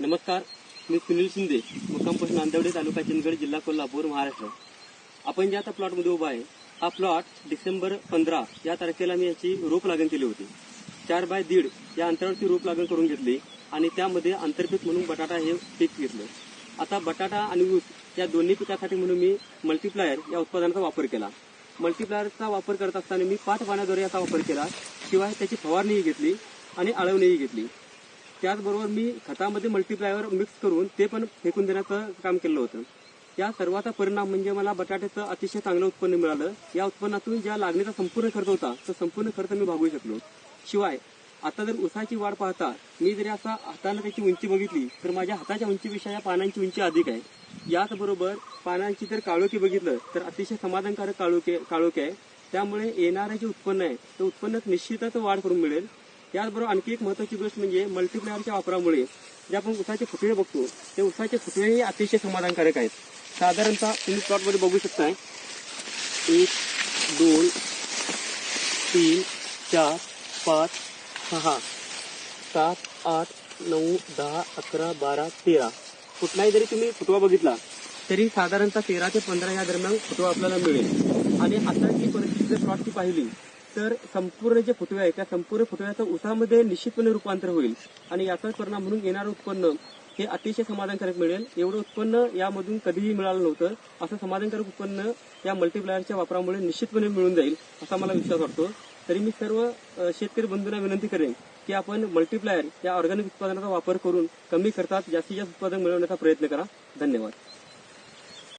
नमस्कार मी सुनील शिंदे मुक्काम नांदवडे तालुका चंदगड जिल्हा कोल्हापूर महाराष्ट्र. आपण ज्या आता प्लॉटमध्ये उभा आहे हा प्लॉट डिसेंबर पंधरा या तारखेला मी याची रोप लागण केली होती. चार बाय दीड या अंतरावरती रोप लागण करून घेतली आणि त्यामध्ये आंतरपीक म्हणून बटाटा हे पीक घेतलं. आता बटाटा आणि ऊस या दोन्ही पिकासाठी म्हणून मी मल्टीप्लायर या उत्पादनाचा वापर केला. मल्टीप्लायरचा वापर करत असताना मी पाच पाण्याद्वारे याचा वापर केला शिवाय त्याची फवारणीही घेतली आणि आळवणीही घेतली. त्याचबरोबर मी खतामध्ये मल्टीप्लायवर मिक्स करून ते पण फेकून देण्याचं काम केलं होतं. या सर्वाचा परिणाम म्हणजे मला बटाट्याचं अतिशय चांगलं उत्पन्न मिळालं. या उत्पन्नातून ज्या लागणीचा संपूर्ण खर्च होता तो संपूर्ण खर्च मी भागवू शकलो. शिवाय आता जर उसाची वाढ पाहता मी जरी असा हाताने त्याची उंची बघितली तर माझ्या हाताच्या उंचीपेक्षा या पानांची उंची अधिक आहे. याचबरोबर पानांची जर काळोखी बघितलं तर अतिशय समाधानकारक काळोखे काळोखे आहे. त्यामुळे येणारं जे उत्पन्न आहे ते उत्पन्नात निश्चितच वाढ करून मिळेल. त्याचबरोबर आणखी एक महत्वाची गोष्ट म्हणजे मल्टीप्लायरच्या वापरामुळे जे आपण उसाचे फुटवे बघतो ते उसाचे फुटवेही अतिशय समाधानकारक आहेत. साधारणतः तुम्ही प्लॉटमध्ये बघू शकताय. एक दोन तीन चार पाच सहा सात आठ नऊ दहा अकरा बारा तेरा. कुठलाही जरी तुम्ही फुटवा बघितला तरी साधारणतः तेरा ते पंधरा या दरम्यान फुटवा आपल्याला मिळेल. आणि आताची परिस्थिती जर प्लॉटची पाहिली तर संपूर्ण जे फुटवे आहे त्या संपूर्ण फुटव्याचं उसामध्ये निश्चितपणे रूपांतर होईल. आणि याचाच परिणाम म्हणून येणारं उत्पन्न हे अतिशय समाधानकारक मिळेल. एवढं उत्पन्न यामधून कधीही मिळालं नव्हतं. असं समाधानकारक उत्पन्न या मल्टीप्लायरच्या वापरामुळे निश्चितपणे मिळून जाईल असा मला विश्वास वाटतो. तरी मी सर्व शेतकरी बंधूंना विनंती करेन की आपण मल्टीप्लायर या ऑर्गॅनिक उत्पादनाचा वापर करून कमी खर्चात जास्तीत जास्त उत्पादन मिळवण्याचा प्रयत्न करा. धन्यवाद.